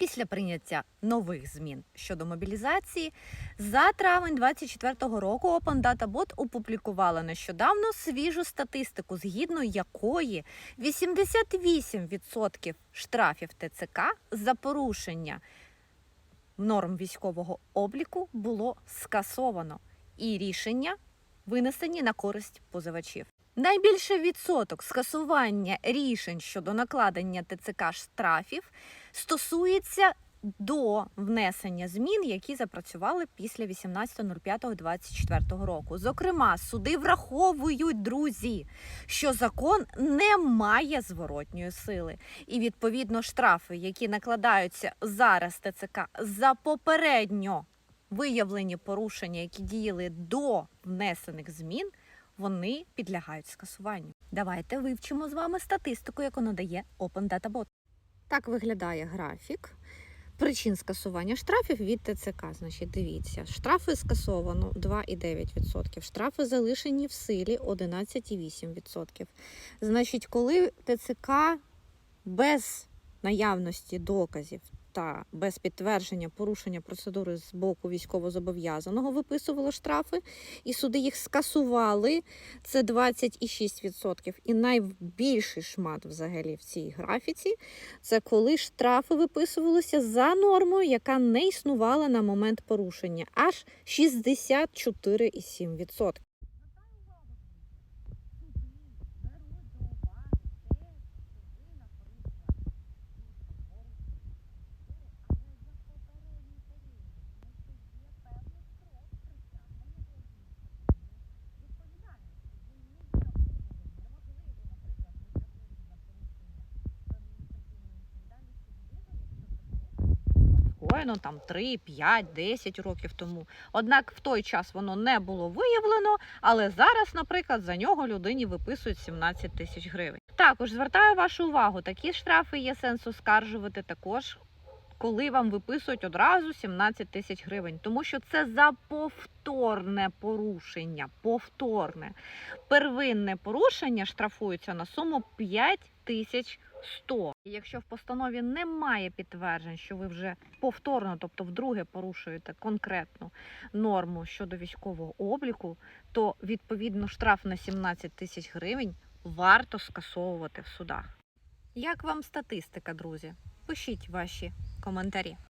Після прийняття нових змін щодо мобілізації за травень 2024 року Open Data Bot опублікувала нещодавно свіжу статистику, згідно якої 88% штрафів ТЦК за порушення норм військового обліку було скасовано, і рішення винесені на користь позивачів. Найбільший відсоток скасування рішень щодо накладення ТЦК штрафів стосується до внесення змін, які запрацювали після 18.05.24 року. Зокрема, суди враховують друзі, що закон не має зворотньої сили, і відповідно штрафи, які накладаються зараз ТЦК за попередньо виявлені порушення, які діяли до внесених змін, вони підлягають скасуванню. Давайте вивчимо з вами статистику, яку надає Open Data Bot. Так виглядає графік причин скасування штрафів від ТЦК. Значить, дивіться, штрафи скасовано 2,9%, штрафи залишені в силі 11,8%. Значить, коли ТЦК без наявності доказів та без підтвердження порушення процедури з боку військовозобов'язаного виписувало штрафи, і суди їх скасували. Це 26%. І найбільший шмат взагалі в цій графіці це коли штрафи виписувалися за нормою, яка не існувала на момент порушення, аж 64,7%. Скоєно там 3, 5, 10 років тому. Однак в той час воно не було виявлено, але зараз, наприклад, за нього людині виписують 17 тисяч гривень. Також звертаю вашу увагу, такі штрафи є сенс оскаржувати також. Коли вам виписують одразу 17 тисяч гривень, тому що це за повторне порушення. Повторне первинне порушення штрафується на суму 5 тисяч 100. І Якщо в постанові немає підтверджень, що ви вже повторно, тобто вдруге порушуєте конкретну норму щодо військового обліку, то відповідно штраф на 17 тисяч гривень варто скасовувати в судах. Як вам статистика, друзі? Пишіть ваші коментарі.